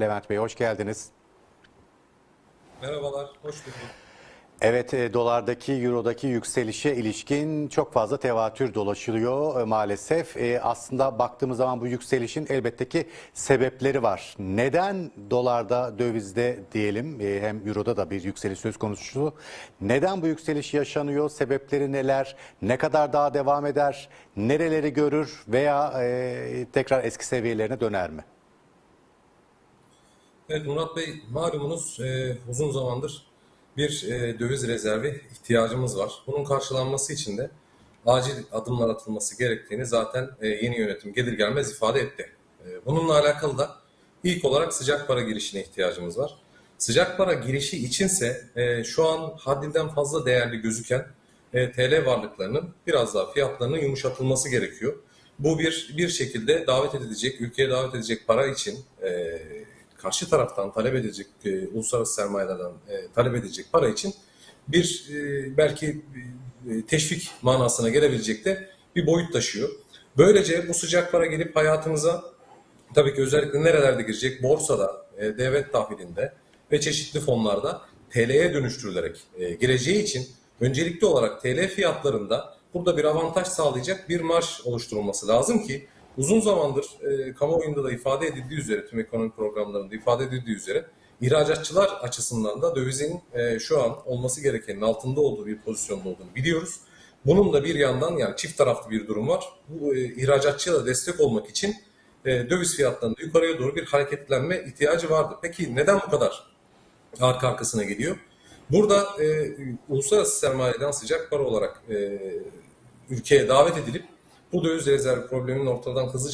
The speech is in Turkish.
Levent Bey hoş geldiniz. Merhabalar, hoş bulduk. Evet e, dolardaki eurodaki yükselişe ilişkin çok fazla tevatür dolaşılıyor e, maalesef. E, aslında baktığımız zaman bu yükselişin elbette ki sebepleri var. Neden dolarda dövizde diyelim e, hem euroda da bir yükseliş söz konusu. Neden bu yükseliş yaşanıyor? Sebepleri neler? Ne kadar daha devam eder? Nereleri görür veya e, tekrar eski seviyelerine döner mi? Evet Murat Bey, malumunuz e, uzun zamandır bir e, döviz rezervi ihtiyacımız var. Bunun karşılanması için de acil adımlar atılması gerektiğini zaten e, yeni yönetim gelir gelmez ifade etti. E, bununla alakalı da ilk olarak sıcak para girişine ihtiyacımız var. Sıcak para girişi içinse e, şu an haddinden fazla değerli gözüken e, TL varlıklarının biraz daha fiyatlarının yumuşatılması gerekiyor. Bu bir bir şekilde davet edilecek, ülkeye davet edecek para için e, karşı taraftan talep edilecek, e, uluslararası sermayelerden e, talep edilecek para için bir e, belki e, teşvik manasına gelebilecek de bir boyut taşıyor. Böylece bu sıcak para gelip hayatımıza tabii ki özellikle nerelerde girecek? Borsada, e, devlet tahvilinde ve çeşitli fonlarda TL'ye dönüştürülerek e, gireceği için öncelikli olarak TL fiyatlarında burada bir avantaj sağlayacak bir marş oluşturulması lazım ki uzun zamandır e, kamuoyunda da ifade edildiği üzere, tüm ekonomi programlarında ifade edildiği üzere ihracatçılar açısından da dövizin e, şu an olması gerekenin altında olduğu bir pozisyonda olduğunu biliyoruz. Bunun da bir yandan yani çift taraflı bir durum var. Bu e, ihracatçıya da destek olmak için e, döviz fiyatlarında yukarıya doğru bir hareketlenme ihtiyacı vardı. Peki neden bu kadar arka arkasına geliyor? Burada e, uluslararası sermayeden sıcak para olarak e, ülkeye davet edilip bu döviz rezervi probleminin ortadan hızlıca